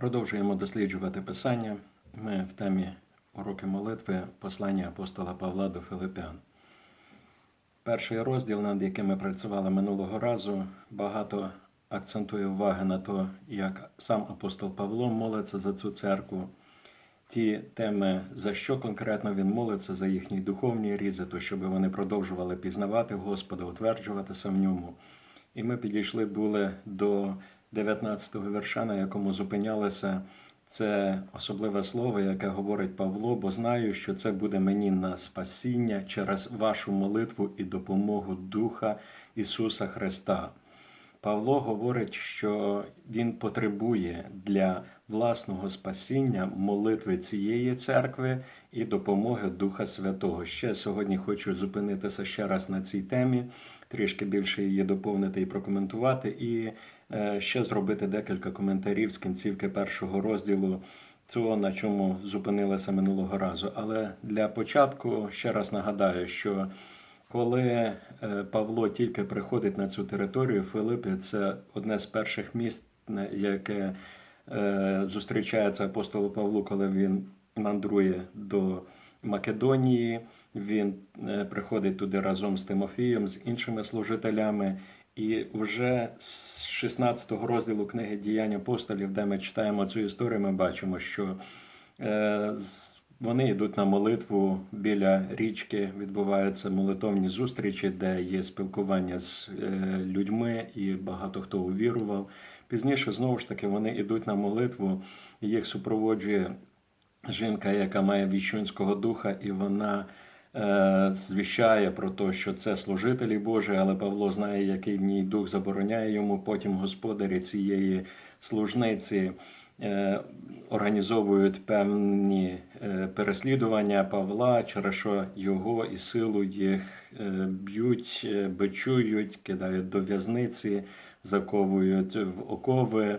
Продовжуємо досліджувати Писання. Ми в темі уроки молитви послання апостола Павла до Филиппян. Перший розділ, над яким ми працювали минулого разу, багато акцентує уваги на те, як сам апостол Павло молиться за цю церкву. Ті теми, за що конкретно він молиться, за їхні духовні різи, то щоб вони продовжували пізнавати Господа, утверджуватися в ньому. І ми підійшли були до 19-го вірша, на якому зупинялися. Це особливе слово, яке говорить Павло, бо знаю, що це буде мені на спасіння через вашу молитву і допомогу Духа Ісуса Христа. Павло говорить, що він потребує для власного спасіння молитви цієї церкви і допомоги Духа Святого. Ще сьогодні хочу зупинитися ще раз на цій темі, трішки більше її доповнити і прокоментувати, і е, ще зробити декілька коментарів з кінцівки першого розділу. Цього на чому зупинилися минулого разу. Але для початку ще раз нагадаю, що коли е, Павло тільки приходить на цю територію, Филиппі це одне з перших міст, яке е, зустрічається апостолу Павлу, коли він мандрує до Македонії. Він е, приходить туди разом з Тимофієм, з іншими служителями. І вже з 16 розділу книги Діянь апостолів, де ми читаємо цю історію, ми бачимо, що е, вони йдуть на молитву біля річки, відбуваються молитовні зустрічі, де є спілкування з е, людьми, і багато хто увірував. Пізніше знову ж таки вони йдуть на молитву, їх супроводжує жінка, яка має віщунського духа, і вона звіщає про те, що це служителі Божі, але Павло знає, який в ній дух забороняє йому. Потім господарі цієї служниці е, організовують певні е, переслідування Павла, через що його і силу їх е, б'ють, е, бичують, кидають до в'язниці, заковують в окови.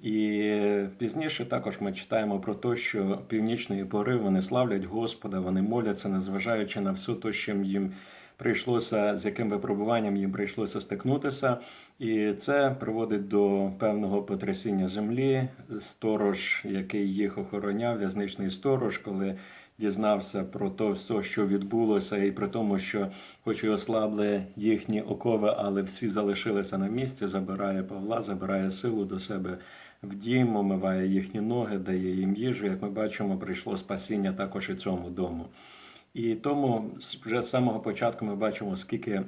І пізніше також ми читаємо про те, що північної пори вони славлять Господа, вони моляться, незважаючи на все те, що їм прийшлося, з яким випробуванням їм прийшлося стикнутися. І це приводить до певного потрясіння землі. Сторож, який їх охороняв, в'язничний сторож, коли дізнався про те все, що відбулося, і при тому, що хоч і ослабли їхні окови, але всі залишилися на місці, забирає Павла, забирає силу до себе в дім, омиває їхні ноги, дає їм їжу. Як ми бачимо, прийшло спасіння також і цьому дому. І тому вже з самого початку ми бачимо, скільки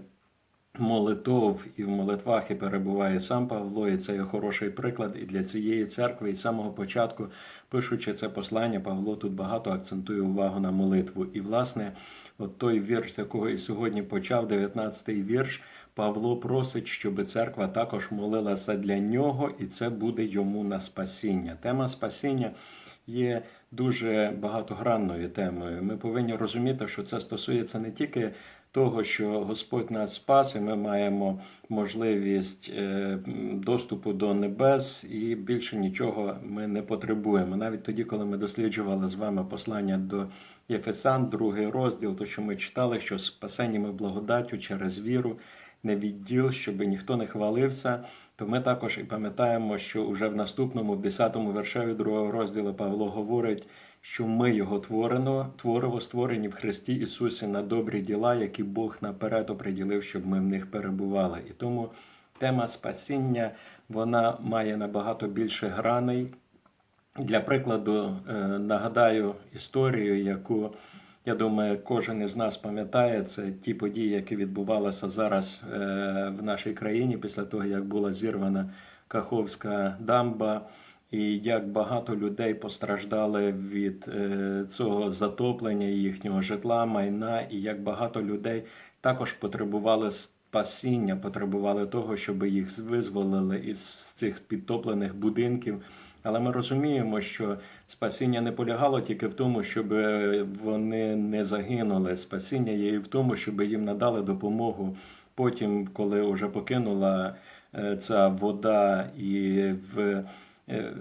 молитов і в молитвах і перебуває сам Павло, і це є хороший приклад і для цієї церкви. І з самого початку, пишучи це послання, Павло тут багато акцентує увагу на молитву. І, власне, от той вірш, з якого і сьогодні почав, 19-й вірш, Павло просить, щоб церква також молилася для нього, і це буде йому на спасіння. Тема спасіння є дуже багатогранною темою. Ми повинні розуміти, що це стосується не тільки того, що Господь нас спас, і ми маємо можливість е, доступу до небес, і більше нічого ми не потребуємо. Навіть тоді, коли ми досліджували з вами послання до Єфесан, другий розділ, то що ми читали, що спасені ми благодаттю через віру, не відділ, щоб ніхто не хвалився. То ми також і пам'ятаємо, що уже в наступному, в 10-му вершеві другого розділу Павло говорить, що ми його творено, творево створені в Христі Ісусі на добрі діла, які Бог наперед оприділив, щоб ми в них перебували. І тому тема спасіння вона має набагато більше граней. Для прикладу, е, нагадаю історію, яку я думаю, кожен із нас пам'ятає. Це ті події, які відбувалися зараз е, в нашій країні після того, як була зірвана Каховська дамба, і як багато людей постраждали від е, цього затоплення їхнього житла, майна, і як багато людей також потребували спасіння, потребували того, щоб їх визволили із цих підтоплених будинків. Але ми розуміємо, що спасіння не полягало тільки в тому, щоб вони не загинули. Спасіння є і в тому, щоб їм надали допомогу потім, коли вже покинула е, ця вода і в е,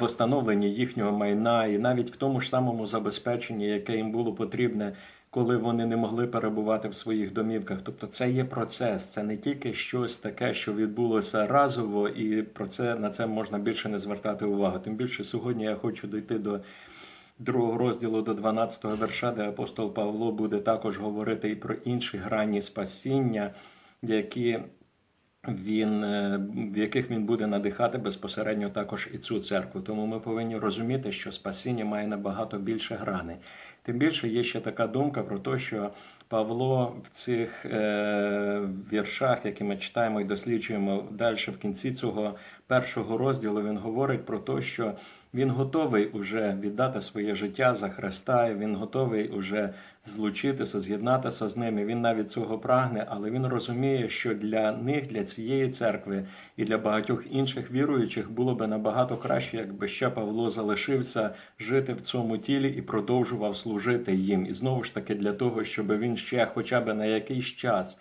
встановленні їхнього майна, і навіть в тому ж самому забезпеченні, яке їм було потрібне коли вони не могли перебувати в своїх домівках. Тобто це є процес, це не тільки щось таке, що відбулося разово, і про це на це можна більше не звертати увагу. Тим більше сьогодні я хочу дійти до другого розділу до 12 верша, де апостол Павло буде також говорити і про інші грані спасіння, які він, е, в яких він буде надихати безпосередньо також і цю церкву. Тому ми повинні розуміти, що спасіння має набагато більше грани. Тим більше є ще така думка про те, що Павло в цих е, віршах, які ми читаємо і досліджуємо далі в кінці цього першого розділу, він говорить про те, що він готовий уже віддати своє життя за Христа, він готовий уже злучитися, з'єднатися з ними. Він навіть цього прагне, але він розуміє, що для них, для цієї церкви і для багатьох інших віруючих було би набагато краще, якби ще Павло залишився жити в цьому тілі і продовжував служити їм. І знову ж таки, для того, щоб він ще, хоча б на якийсь час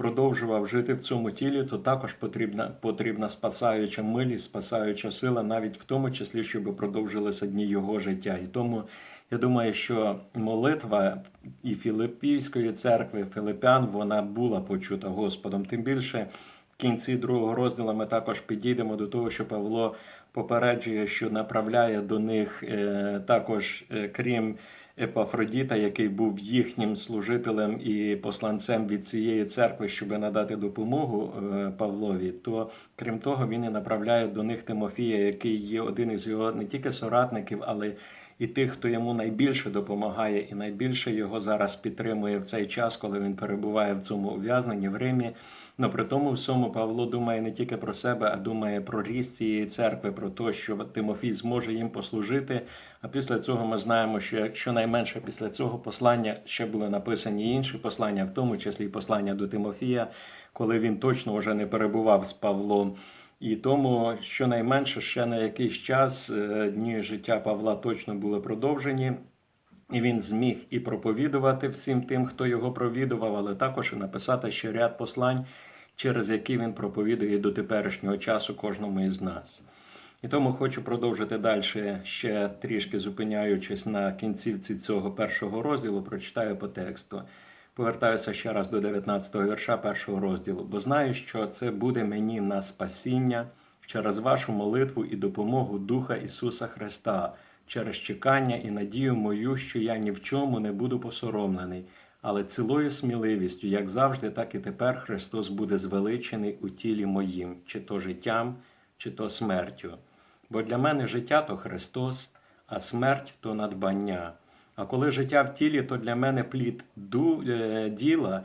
продовжував жити в цьому тілі, то також потрібна потрібна спасаюча милість, спасаюча сила, навіть в тому числі, щоб продовжилися дні його життя. І тому я думаю, що молитва і Філиппійської церкви, Филипян, вона була почута Господом. Тим більше в кінці другого розділу ми також підійдемо до того, що Павло попереджує, що направляє до них е, також, е, крім. Епафродіта, який був їхнім служителем і посланцем від цієї церкви, щоб надати допомогу е, Павлові, то крім того, він і направляє до них Тимофія, який є один із його не тільки соратників, але і тих, хто йому найбільше допомагає, і найбільше його зараз підтримує в цей час, коли він перебуває в цьому ув'язненні в Римі. Но при тому всьому Павло думає не тільки про себе, а думає про ріст цієї церкви, про те, що Тимофій зможе їм послужити. А після цього ми знаємо, що щонайменше після цього послання ще були написані інші послання, в тому числі і послання до Тимофія, коли він точно вже не перебував з Павлом. І тому, щонайменше, ще на якийсь час е, дні життя Павла точно були продовжені. І він зміг і проповідувати всім тим, хто його провідував, але також і написати ще ряд послань, через які він проповідує до теперішнього часу кожному із нас. І тому хочу продовжити далі, ще трішки зупиняючись на кінцівці цього першого розділу, прочитаю по тексту. Повертаюся ще раз до 19-го вірша першого розділу, бо знаю, що це буде мені на спасіння через вашу молитву і допомогу Духа Ісуса Христа, через чекання і надію мою, що я ні в чому не буду посоромлений, але цілою сміливістю, як завжди, так і тепер Христос буде звеличений у тілі моїм, чи то життям, чи то смертю. Бо для мене життя то Христос, а смерть то надбання. А коли життя в тілі, то для мене плід е, діла,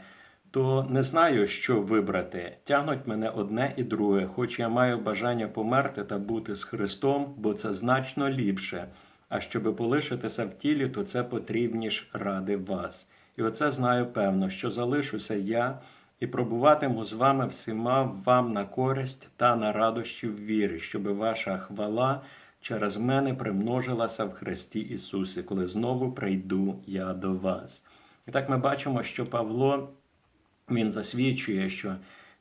то не знаю, що вибрати. Тягнуть мене одне і друге, хоч я маю бажання померти та бути з Христом, бо це значно ліпше. А щоби полишитися в тілі, то це потрібніш ради вас. І оце знаю певно, що залишуся я і пробуватиму з вами всіма вам на користь та на радощі в вірі, щоби ваша хвала через мене примножилася в Христі Ісусі, коли знову прийду я до вас. І так ми бачимо, що Павло він засвідчує, що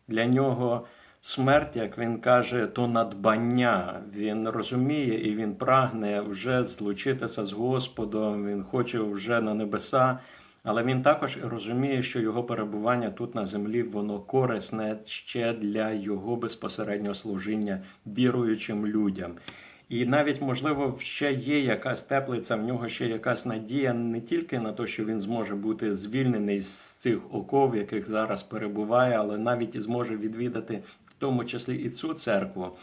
для нього смерть, як він каже, то надбання. Він розуміє і він прагне вже злучитися з Господом, він хоче вже на небеса. Але він також розуміє, що його перебування тут на землі воно корисне ще для його безпосереднього служіння віруючим людям. І навіть, можливо, ще є якась теплиця, в нього ще якась надія не тільки на те, що він зможе бути звільнений з цих оков, в яких зараз перебуває, але навіть і зможе відвідати в тому числі і цю церкву.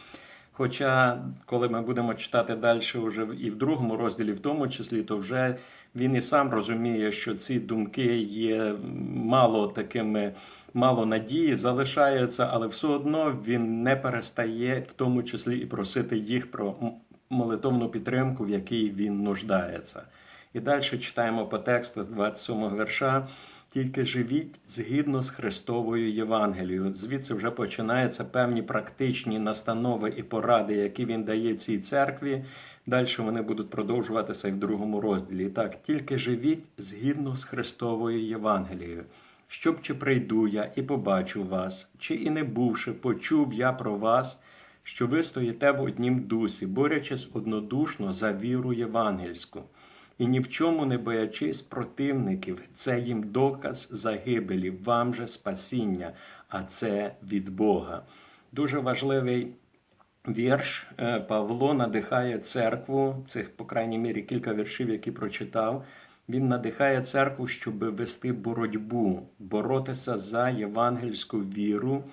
Хоча, коли ми будемо читати далі, вже і в другому розділі, в тому числі, то вже він і сам розуміє, що ці думки є мало такими, мало надії, залишаються, але все одно він не перестає, в тому числі і просити їх про молитовну підтримку, в якій він нуждається. І далі читаємо по тексту з 27 верша. Тільки живіть згідно з Христовою Євангелією. Звідси вже починаються певні практичні настанови і поради, які він дає цій церкві. Далі вони будуть продовжуватися і в другому розділі. І Так, тільки живіть згідно з Христовою Євангелією. Щоб чи прийду я і побачу вас, чи і не бувши, почув я про вас, що ви стоїте в однім дусі, борячись однодушно за віру євангельську. і ні в чому не боячись противників. Це їм доказ загибелі, вам же спасіння, а це від Бога. Дуже важливий вірш Е, Павло надихає церкву, цих, по крайній мірі, кілька віршів, які прочитав. Він надихає церкву, щоб вести боротьбу, боротися за євангельську віру.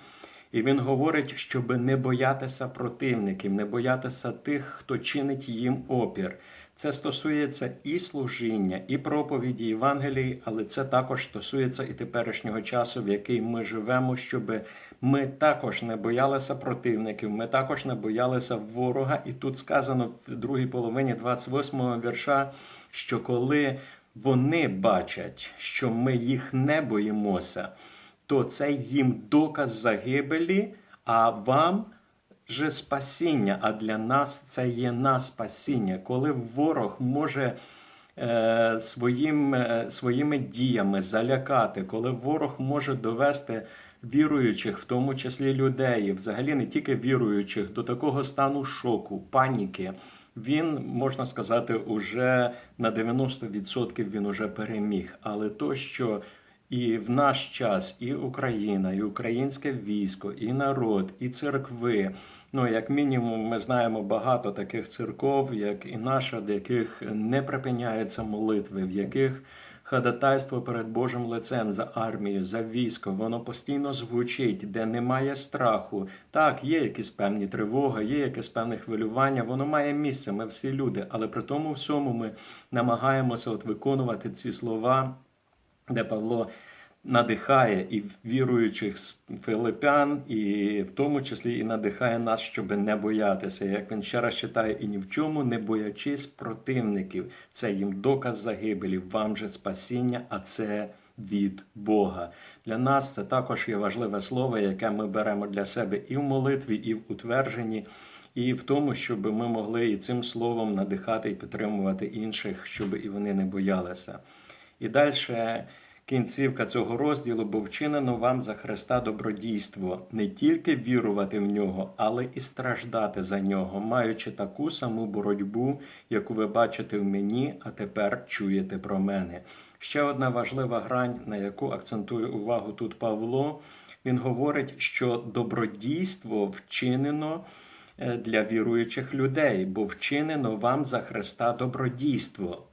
І він говорить, щоб не боятися противників, не боятися тих, хто чинить їм опір. Це стосується і служіння, і проповіді Євангелії, але це також стосується і теперішнього часу, в який ми живемо, щоб ми також не боялися противників, ми також не боялися ворога. І тут сказано в другій половині 28-го вірша, що коли вони бачать, що ми їх не боїмося, то це їм доказ загибелі, а вам же спасіння. А для нас це є на спасіння. Коли ворог може е, своїм, е, своїми діями залякати, коли ворог може довести віруючих, в тому числі людей, взагалі не тільки віруючих, до такого стану шоку, паніки. Він можна сказати, уже на 90% він уже переміг. Але то, що і в наш час і Україна, і українське військо, і народ, і церкви. Ну, як мінімум, ми знаємо багато таких церков, як і наша, в яких не припиняються молитви, в яких ходатайство перед Божим лицем за армію, за військо, воно постійно звучить, де немає страху. Так, є якісь певні тривоги, є якесь певне хвилювання, воно має місце. Ми всі люди, але при тому всьому ми намагаємося от виконувати ці слова, де Павло надихає і віруючих филипян, і в тому числі і надихає нас, щоб не боятися. Як він ще раз читає, і ні в чому не боячись противників. Це їм доказ загибелі, вам же спасіння, а це від Бога. Для нас це також є важливе слово, яке ми беремо для себе і в молитві, і в утвердженні. І в тому, щоб ми могли і цим словом надихати і підтримувати інших, щоб і вони не боялися. І далі кінцівка цього розділу, бо вчинено вам за Христа добродійство, не тільки вірувати в нього, але і страждати за нього, маючи таку саму боротьбу, яку ви бачите в мені, а тепер чуєте про мене. Ще одна важлива грань, на яку акцентує увагу тут Павло. Він говорить, що добродійство вчинено е, для віруючих людей, бо вчинено вам за Христа добродійство.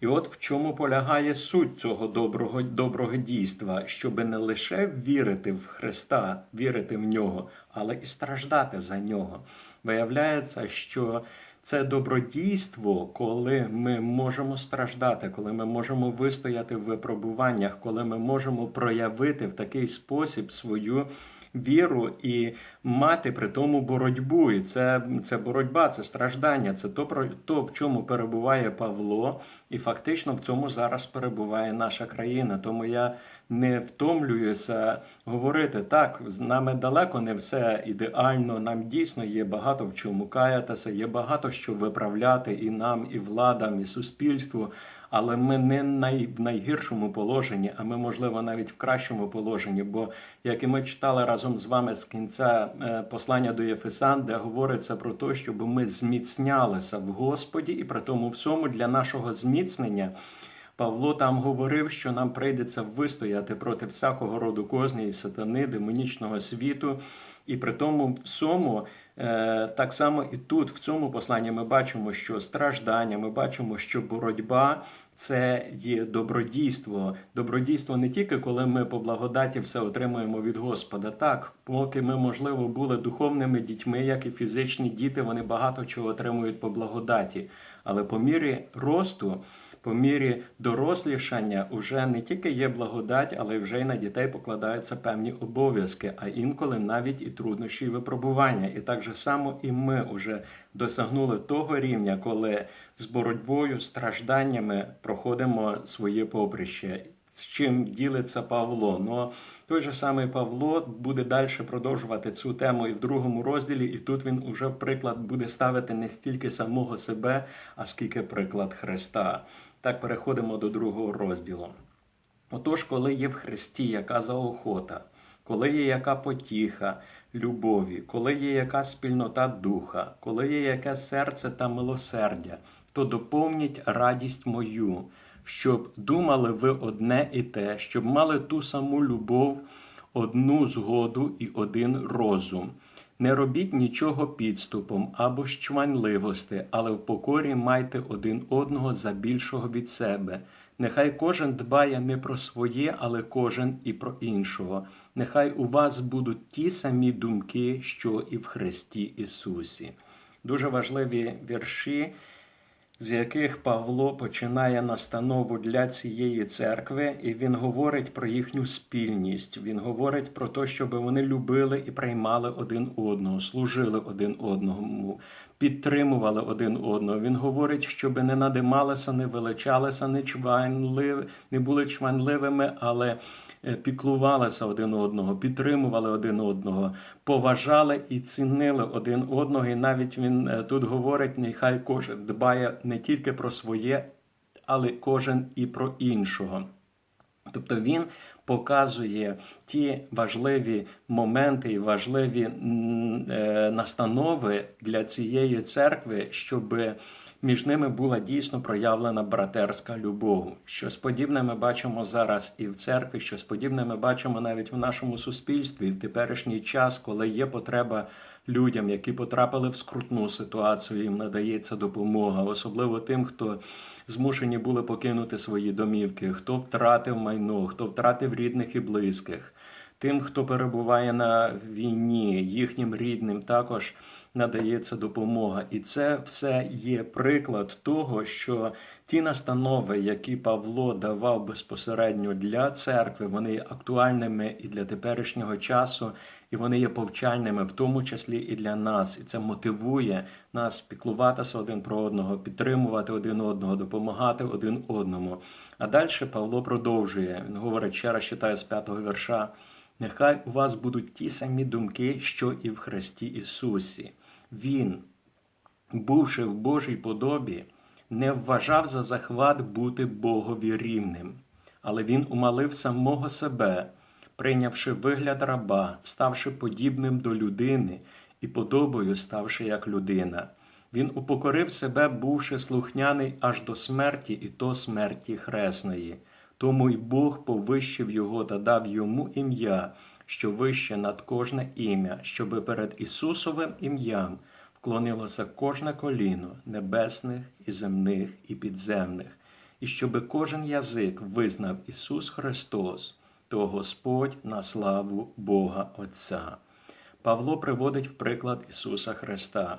І от в чому полягає суть цього доброго доброго дійства, щоби не лише вірити в Христа, вірити в нього, але і страждати за нього. Виявляється, що це добродійство, коли ми можемо страждати, коли ми можемо вистояти в випробуваннях, коли ми можемо проявити в такий спосіб свою віру і мати при тому боротьбу. І це це боротьба, це страждання, це то, про то, в чому перебуває Павло, і фактично в цьому зараз перебуває наша країна. Тому я не втомлююся говорити так. З нами далеко не все ідеально. Нам дійсно є багато в чому каятися, є багато що виправляти і нам, і владам, і суспільству але ми не най, в найгіршому положенні, а ми, можливо, навіть в кращому положенні. Бо, як і ми читали разом з вами з кінця е, послання до Єфесан, де говориться про те, щоб ми зміцнялися в Господі, і при тому всьому для нашого зміцнення. Павло там говорив, що нам прийдеться вистояти проти всякого роду козні і сатани, демонічного світу, і при тому всьому так само і тут, в цьому посланні, ми бачимо, що страждання, ми бачимо, що боротьба це є добродійство. Добродійство не тільки коли ми по благодаті все отримуємо від Господа. Так, поки ми, можливо, були духовними дітьми, як і фізичні діти, вони багато чого отримують по благодаті. Але по мірі росту по мірі дорослішання вже не тільки є благодать, але вже й на дітей покладаються певні обов'язки, а інколи навіть і труднощі і випробування. І так же само і ми вже досягнули того рівня, коли з боротьбою, стражданнями проходимо своє поприще. З чим ділиться Павло. Ну, той же самий Павло буде далі продовжувати цю тему і в другому розділі, і тут він уже приклад буде ставити не стільки самого себе, а скільки приклад Христа. Так переходимо до другого розділу. Отож, коли є в Христі яка заохота, коли є яка потіха, любові, коли є яка спільнота духа, коли є яке серце та милосердя, то доповніть радість мою, щоб думали ви одне і те, щоб мали ту саму любов, одну згоду і один розум. Не робіть нічого підступом або чванливости, але в покорі майте один одного за більшого від себе. Нехай кожен дбає не про своє, але кожен і про іншого. Нехай у вас будуть ті самі думки, що і в Христі Ісусі. Дуже важливі вірші, з яких Павло починає настанову для цієї церкви, і він говорить про їхню спільність. Він говорить про те, щоб вони любили і приймали один одного, служили один одному, підтримували один одного. Він говорить, щоб не надималися, не величалися, не чванливі, не були чванливими, але е, піклувалися один одного, підтримували один одного, поважали і цінили один одного. І навіть він е, тут говорить: нехай кожен дбає не тільки про своє, але кожен і про іншого. Тобто він показує ті важливі моменти і важливі е, настанови для цієї церкви, щоб між ними була дійсно проявлена братерська любов. Щось подібне ми бачимо зараз і в церкві, щось подібне ми бачимо навіть в нашому суспільстві в теперішній час, коли є потреба людям, які потрапили в скрутну ситуацію, їм надається допомога, особливо тим, хто змушені були покинути свої домівки, хто втратив майно, хто втратив рідних і близьких. Тим, хто перебуває на війні, їхнім рідним також надається допомога. І це все є приклад того, що ті настанови, які Павло давав безпосередньо для церкви, вони актуальними і для теперішнього часу, і вони є повчальними, в тому числі і для нас. І це мотивує нас піклуватися один про одного, підтримувати один одного, допомагати один одному. А далі Павло продовжує. Він говорить ще раз читаю з п'ятого вірша. Нехай у вас будуть ті самі думки, що і в Христі Ісусі. Він, бувши в Божій подобі, не вважав за захват бути Богові рівним, але він умалив самого себе, прийнявши вигляд раба, ставши подібним до людини і подобою ставши як людина. Він упокорив себе, бувши слухняний аж до смерті, і то смерті хресної. Тому й Бог повищив його та дав йому ім'я, що вище над кожне ім'я, щоби перед Ісусовим ім'ям вклонилося кожне коліно небесних і земних і підземних, і щоби кожен язик визнав Ісус Христос, то Господь на славу Бога Отця. Павло приводить в приклад Ісуса Христа,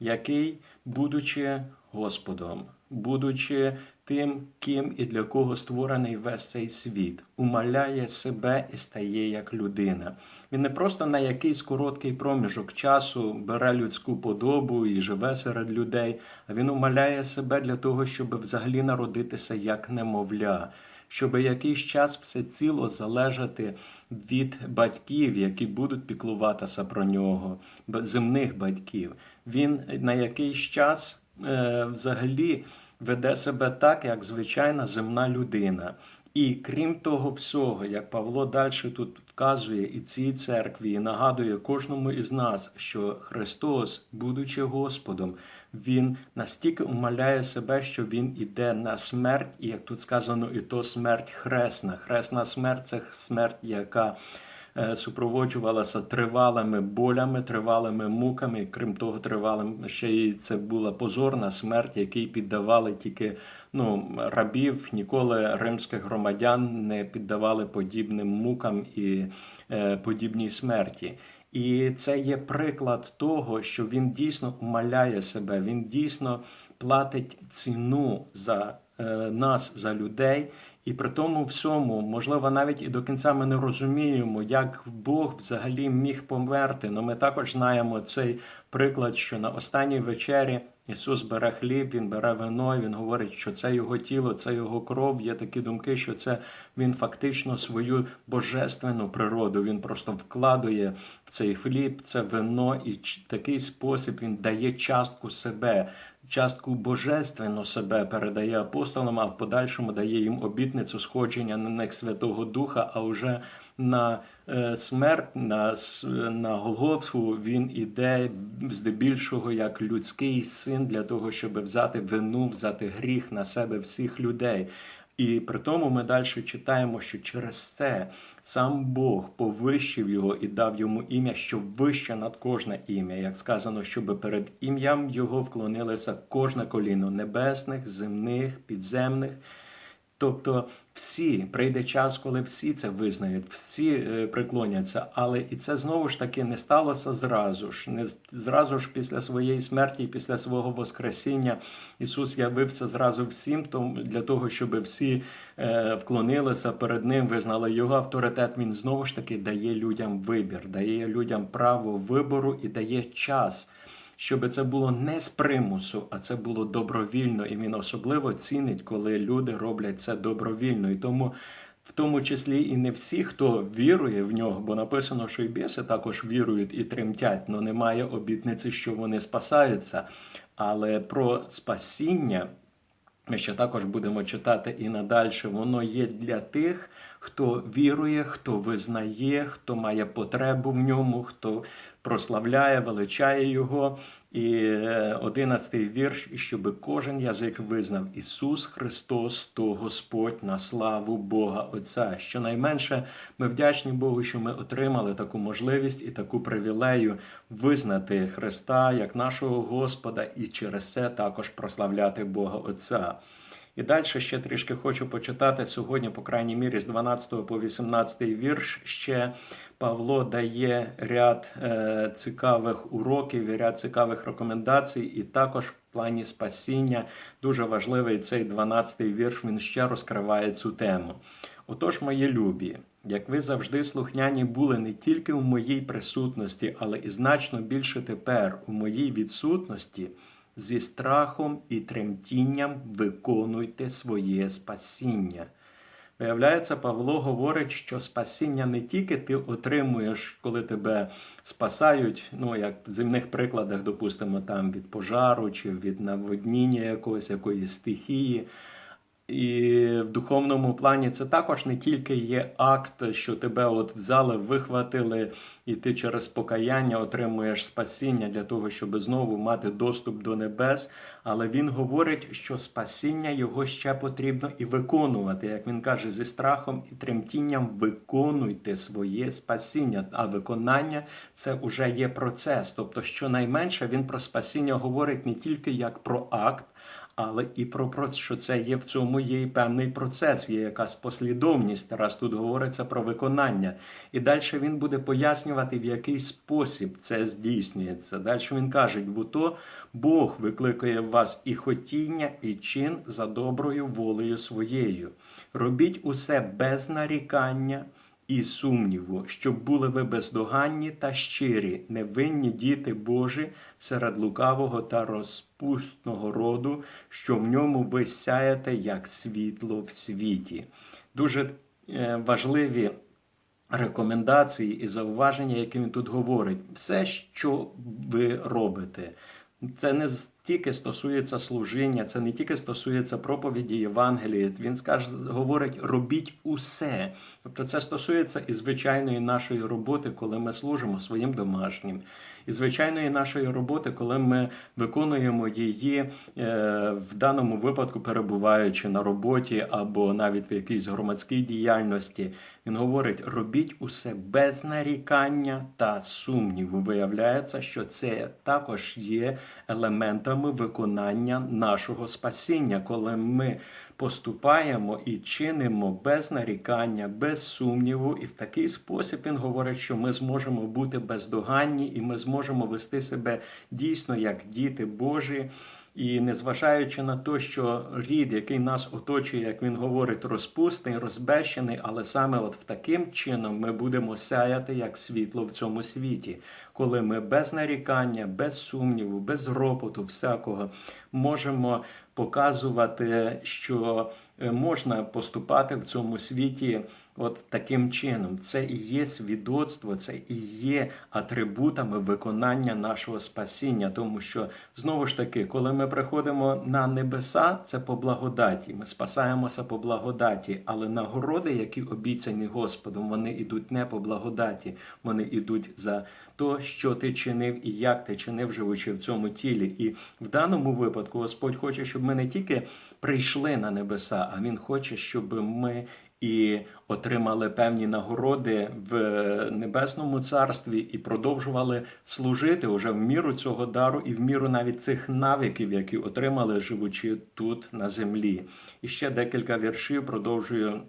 який, будучи Господом, будучи тим, ким і для кого створений весь цей світ, умаляє себе і стає як людина. Він не просто на якийсь короткий проміжок часу бере людську подобу і живе серед людей, а він умаляє себе для того, щоб взагалі народитися як немовля. Щоб якийсь час все ціло залежати від батьків, які будуть піклуватися про нього, земних батьків. Він на якийсь час е, взагалі веде себе так, як звичайна земна людина. І крім того всього, як Павло далі тут вказує і цій церкві, і нагадує кожному із нас, що Христос, будучи Господом, Він настільки умаляє себе, що Він іде на смерть, і як тут сказано, і то смерть хресна. Хресна смерть це смерть, яка е, супроводжувалася тривалими болями, тривалими муками. Крім того, тривалим ще й це була позорна смерть, якій піддавали тільки ну, рабів. Ніколи римських громадян не піддавали подібним мукам і е, подібній смерті. І це є приклад того, що він дійсно умаляє себе, він дійсно платить ціну за е, нас, за людей. І при тому всьому, можливо, навіть і до кінця ми не розуміємо, як Бог взагалі міг померти. Але ми також знаємо цей приклад, що на останній вечері Ісус бере хліб, Він бере вино, Він говорить, що це Його тіло, це Його кров. Є такі думки, що це Він фактично свою божественну природу. Він просто вкладує в цей хліб, це вино, і такий спосіб він дає частку себе. Частку божественно себе передає апостолам, а в подальшому дає їм обітницю сходження на них Святого Духа, а вже на е, смерть, на, на Голгофу він іде здебільшого як людський син для того, щоб взяти вину, взяти гріх на себе всіх людей. І при тому ми далі читаємо, що через це сам Бог повищив його і дав йому ім'я, що вище над кожне ім'я, як сказано, щоб перед ім'ям його вклонилося кожне коліно небесних, земних, підземних. Тобто всі прийде час, коли всі це визнають, всі е, преклоняться, але і це знову ж таки не сталося зразу ж. Не зразу ж після своєї смерті, після свого Воскресіння Ісус явився зразу всім, тому для того, щоб всі е, вклонилися перед Ним, визнали його авторитет. Він знову ж таки дає людям вибір, дає людям право вибору і дає час щоб це було не з примусу, а це було добровільно. І він особливо цінить, коли люди роблять це добровільно. І тому, в тому числі, і не всі, хто вірує в нього, бо написано, що і біси також вірують і тремтять, але немає обітниці, що вони спасаються. Але про спасіння. Ми ще також будемо читати і надальше. Воно є для тих, хто вірує, хто визнає, хто має потребу в ньому, хто прославляє, величає його. І е, одинадцятий вірш, і щоб кожен язик визнав Ісус Христос, то Господь на славу Бога Отця. Щонайменше ми вдячні Богу, що ми отримали таку можливість і таку привілею визнати Христа як нашого Господа, і через це також прославляти Бога Отця. І далі ще трішки хочу почитати сьогодні, по крайній мірі, з 12 по 18 вірш. Ще Павло дає ряд е, цікавих уроків, і ряд цікавих рекомендацій, і також в плані спасіння дуже важливий цей 12 вірш. Він ще розкриває цю тему. Отож, мої любі, як ви завжди слухняні були не тільки у моїй присутності, але і значно більше тепер у моїй відсутності. Зі страхом і тремтінням виконуйте своє спасіння. Виявляється, Павло говорить, що спасіння не тільки ти отримуєш, коли тебе спасають, ну як в земних прикладах, допустимо, там від пожару чи від наводніння якогось якоїсь стихії. І в духовному плані це також не тільки є акт, що тебе от взяли, вихватили, і ти через покаяння отримуєш спасіння для того, щоб знову мати доступ до небес. Але він говорить, що спасіння його ще потрібно і виконувати. Як він каже, зі страхом і тремтінням виконуйте своє спасіння. А виконання це вже є процес. Тобто, щонайменше він про спасіння говорить не тільки як про акт але і про, що це є в цьому є і певний процес, є якась послідовність. Раз тут говориться про виконання. І далі він буде пояснювати, в який спосіб це здійснюється. Далі він каже, бо то Бог викликає в вас і хотіння, і чин за доброю волею своєю. Робіть усе без нарікання. І сумніву, щоб були ви бездоганні та щирі, невинні діти Божі серед лукавого та розпустного роду, що в ньому ви сяєте як світло в світі. Дуже е, важливі рекомендації і зауваження, які він тут говорить. Все, що ви робите, це не тільки стосується служіння, це не тільки стосується проповіді Євангелії. Він скаже, говорить, робіть усе. Тобто це стосується і звичайної нашої роботи, коли ми служимо своїм домашнім, і звичайної нашої роботи, коли ми виконуємо її е, в даному випадку, перебуваючи на роботі або навіть в якійсь громадській діяльності. Він говорить: робіть усе без нарікання та сумніву. Виявляється, що це також є елементами виконання нашого спасіння, коли ми поступаємо і чинимо без нарікання, без сумніву, і в такий спосіб він говорить, що ми зможемо бути бездоганні, і ми зможемо вести себе дійсно як діти Божі. І незважаючи на те, що рід, який нас оточує, як він говорить, розпустний, розбещений, але саме от в таким чином ми будемо сяяти як світло в цьому світі, коли ми без нарікання, без сумніву, без ропоту всякого можемо показувати, що можна поступати в цьому світі От таким чином, це і є свідоцтво, це і є атрибутами виконання нашого спасіння. Тому що знову ж таки, коли ми приходимо на небеса, це по благодаті. Ми спасаємося по благодаті, але нагороди, які обіцяні Господом, вони йдуть не по благодаті, вони йдуть за то, що ти чинив і як ти чинив, живучи в цьому тілі. І в даному випадку Господь хоче, щоб ми не тільки прийшли на небеса, а Він хоче, щоб ми і отримали певні нагороди в небесному царстві і продовжували служити уже в міру цього дару і в міру навіть цих навиків, які отримали, живучи тут на землі. І ще декілька віршів продовжую.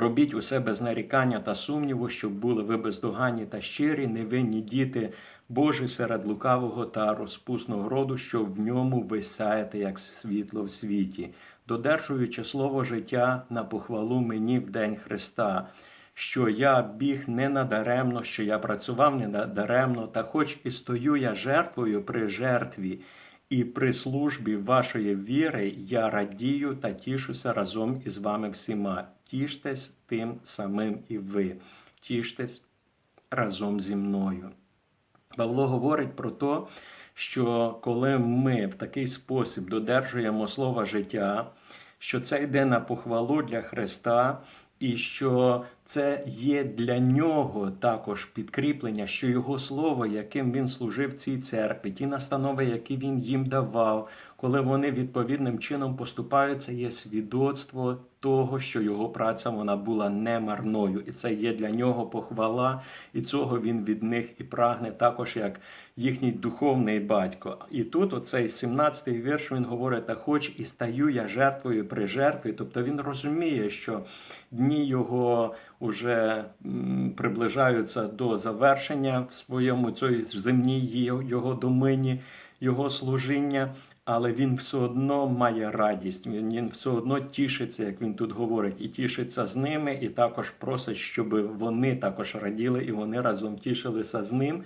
Робіть усе без нарікання та сумніву, щоб були ви бездоганні та щирі, невинні діти Божі серед лукавого та розпусного роду, що в ньому ви сяєте, як світло в світі, додержуючи слово життя на похвалу мені в день Христа, що я біг не надаремно, що я працював не надаремно, та хоч і стою я жертвою при жертві, і при службі вашої віри я радію та тішуся разом із вами всіма. Тіштесь тим самим і ви, тіштесь разом зі мною. Павло говорить про те, що коли ми в такий спосіб додержуємо слова життя, що це йде на похвалу для Христа, і що це є для нього також підкріплення, що його слово, яким він служив цій церкві, ті настанови, які він їм давав, коли вони відповідним чином поступаються, є свідоцтво того, що його праця вона була не марною, і це є для нього похвала, і цього він від них і прагне, також як їхній духовний батько. І тут, оцей 17-й вірш, він говорить: та хоч і стаю я жертвою при жертві, тобто він розуміє, що дні його вже приближаються до завершення в своєму цій земній його домині, його служіння. Але він все одно має радість, він, він все одно тішиться, як він тут говорить, і тішиться з ними, і також просить, щоб вони також раділи і вони разом тішилися з ним,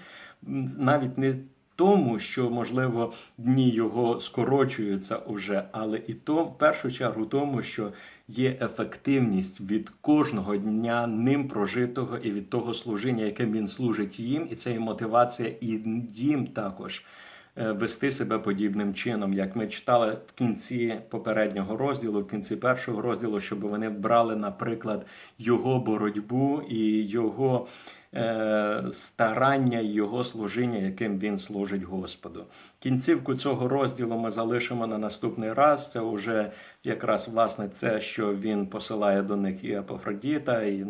навіть не тому, що можливо дні його скорочуються уже, але і то в першу чергу тому, що є ефективність від кожного дня ним прожитого і від того служіння, яким він служить їм, і це є мотивація і їм також вести себе подібним чином, як ми читали в кінці попереднього розділу, в кінці першого розділу, щоб вони брали, наприклад, його боротьбу і його е, старання і його служіння, яким він служить Господу. Кінцівку цього розділу ми залишимо на наступний раз. Це вже якраз власне це, що він посилає до них і Апофродіта, і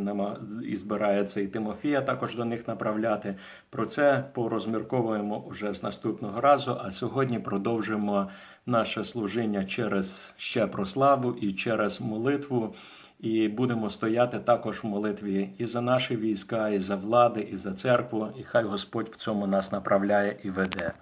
і збирається і Тимофія також до них направляти. Про це порозмірковуємо уже з наступного разу. А сьогодні продовжимо наше служіння через ще прославу і через молитву. І будемо стояти також в молитві і за наші війська, і за влади, і за церкву. І хай Господь в цьому нас направляє і веде.